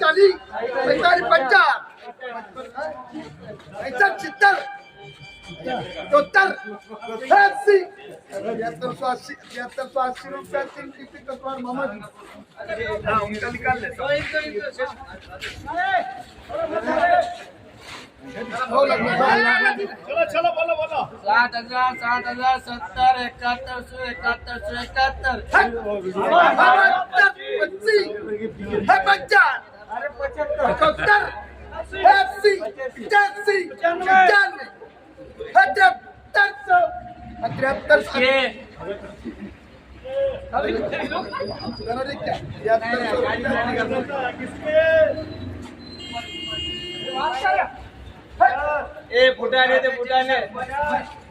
चालीस पैंतालीस पंचास पैंसठ छिहत्तर चौहत्तर अस्सी तिहत्तर सौ अस्सी तिहत्तर सौ अस्सी रुपया तीन किसी कसवार मोहम्मद हाँ उनका निकाल ले सात हजार सात हजार सत्तर एकाहत्तर सो एकाहत्तर सो एकाहत्तर. ये ए फुटाने ते फुटाने. ए मिलन कर अंकल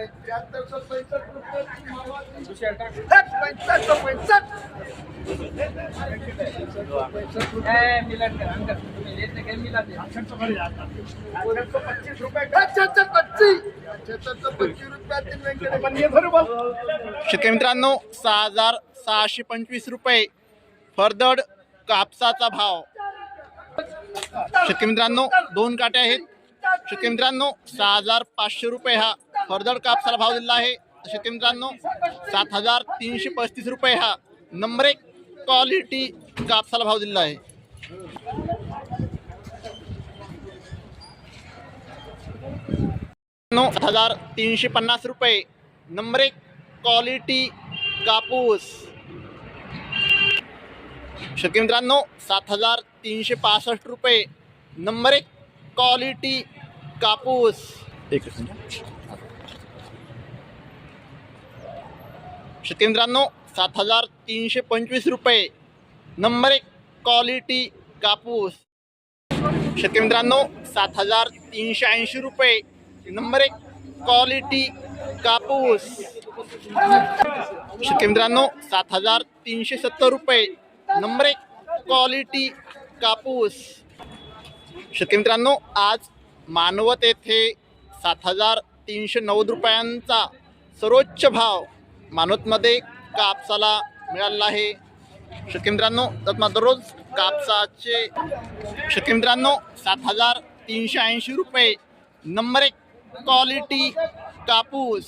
काय शेतकरी मित्रांनो सहा हजार सहाशे पंचवीस रुपये फरदड कापसाचा भाव. शेतकरी मित्रांनो दोन काटे आहेत. शेतकरी मित्रांनो सहा हजार पाचशे रुपये हा फरदड कापसाला भाव दिलेला आहे. शेतकरी मित्रांनो, सात हज़ार तीनशे पस्तीस रुपये हा नंबर एक क्वालिटी कापसाला भाव दिलेला आहे. नो सात हज़ार तीनशे पन्नास रुपये नंबर एक क्वालिटी कापूस. शेतकरी मित्रांनो, सात हज़ार तीनशे पासष्ट रुपये नंबर एक क्वालिटी कापूस. एक शेतकरी सात हजार तीनशे पंचवीस रुपये. नंबर एक क्वालिटी कापूस. शेतकरी मित्रांनो सात हजार तीनशे ऐंशी रुपये. नंबर एक क्वालिटी कापूस. शेतकरी मित्रांनो सात हजार तीनशे सत्तर रुपये. नंबर एक क्वालिटी कापूस. शेतकरी मित्रांनो आज मानवत येथे सात हजार तीनशे नव्वद रुपयांचा सर्वोच्च भाव. मानवतमध्ये कापसाला मिळालेला आहे. शेतकरी तर दररोज कापसाचे शेतकरी सात हजार तीनशे ऐंशी रुपये. नंबर एक क्वालिटी कापूस.